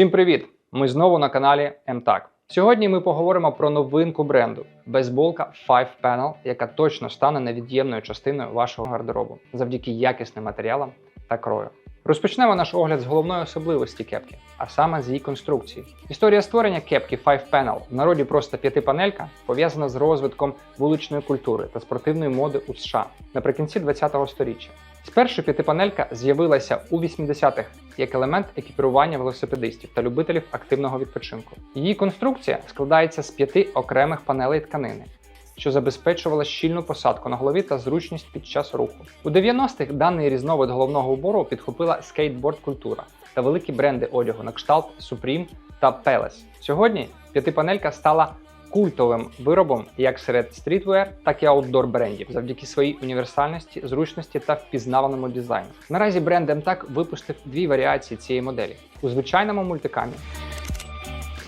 Всім привіт! Ми знову на каналі МТАК. Сьогодні ми поговоримо про новинку бренду бейсболка Five Panel, яка точно стане невід'ємною частиною вашого гардеробу завдяки якісним матеріалам та крою. Розпочнемо наш огляд з головної особливості кепки, а саме з її конструкції. Історія створення кепки Five Panel, в народі просто п'ятипанелька, пов'язана з розвитком вуличної культури та спортивної моди у США наприкінці ХХ століття. Спершу п'ятипанелька з'явилася у 80-х як елемент екіпірування велосипедистів та любителів активного відпочинку. Її конструкція складається з п'яти окремих панелей тканини, що забезпечувала щільну посадку на голові та зручність під час руху. У 90-х даний різновид головного убору підхопила скейтборд-культура та великі бренди одягу на кшталт Supreme та Palace. Сьогодні п'ятипанелька стала культовим виробом як серед стрітвер, так і аутдор брендів завдяки своїй універсальності, зручності та впізнаваному дизайну. Наразі бренд MTAC випустив дві варіації цієї моделі у звичайному мультикамі,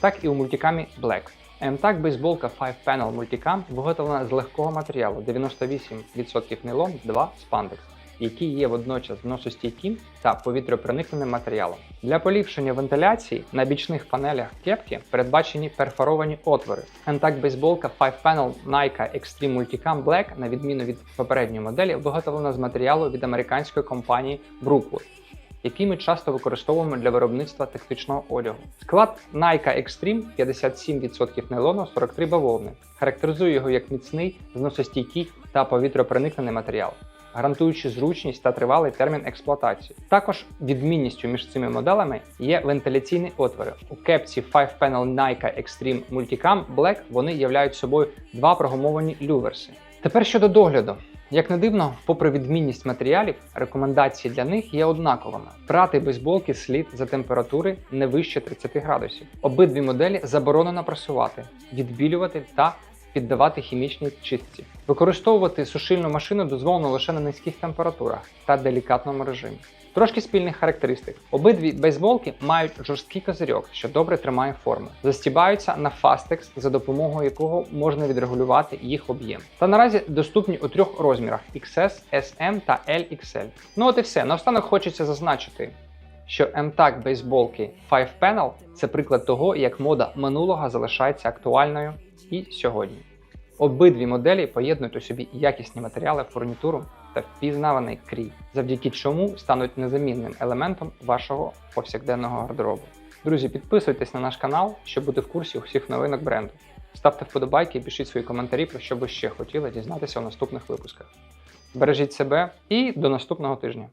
так і у мультикамі Black. MTAC бейсболка 5 Panel Multicam виготовлена з легкого матеріалу 98% нейлон, 2 спандекс, який є водночас зносостійким та повітряпроникненим матеріалом. Для поліпшення вентиляції на бічних панелях кепки передбачені перфоровані отвори. MTAC бейсболка 5 Panel Nike Extreme Multicam Black, на відміну від попередньої моделі, виготовлена з матеріалу від американської компанії Brookwood який ми часто використовуємо для виробництва тактичного одягу. Склад Nike Extreme 57% нейлону, 43 бавовни, характеризує його як міцний, зносостійкий та повітряпроникнений матеріал, гарантуючи зручність та тривалий термін експлуатації. Також відмінністю між цими моделями є вентиляційні отвори. У кепці 5 Panel Nike Extreme Multicam Black вони являють собою два прогумовані люверси. Тепер щодо догляду. Як не дивно, попри відмінність матеріалів, рекомендації для них є однаковими. Прати бейсболки слід за температури не вище 30 градусів. Обидві моделі заборонено прасувати, відбілювати та піддавати хімічній чистці. Використовувати сушильну машину дозволено лише на низьких температурах та делікатному режимі. Трошки спільних характеристик. Обидві бейсболки мають жорсткий козирьок, що добре тримає форму. Застібаються на фастекс, за допомогою якого можна відрегулювати їх об'єм. Та наразі доступні у трьох розмірах: XS, SM та LXL. Ну от і все. Наостанок хочеться зазначити. Що MTAC бейсболки 5 Panel – це приклад того, як мода минулого залишається актуальною і сьогодні. Обидві моделі поєднують у собі якісні матеріали, фурнітуру та впізнаваний крій, завдяки чому стануть незамінним елементом вашого повсякденного гардеробу. Друзі, підписуйтесь на наш канал, щоб бути в курсі усіх новинок бренду. Ставте вподобайки і пишіть свої коментарі, про що ви ще хотіли дізнатися у наступних випусках. Бережіть себе і до наступного тижня!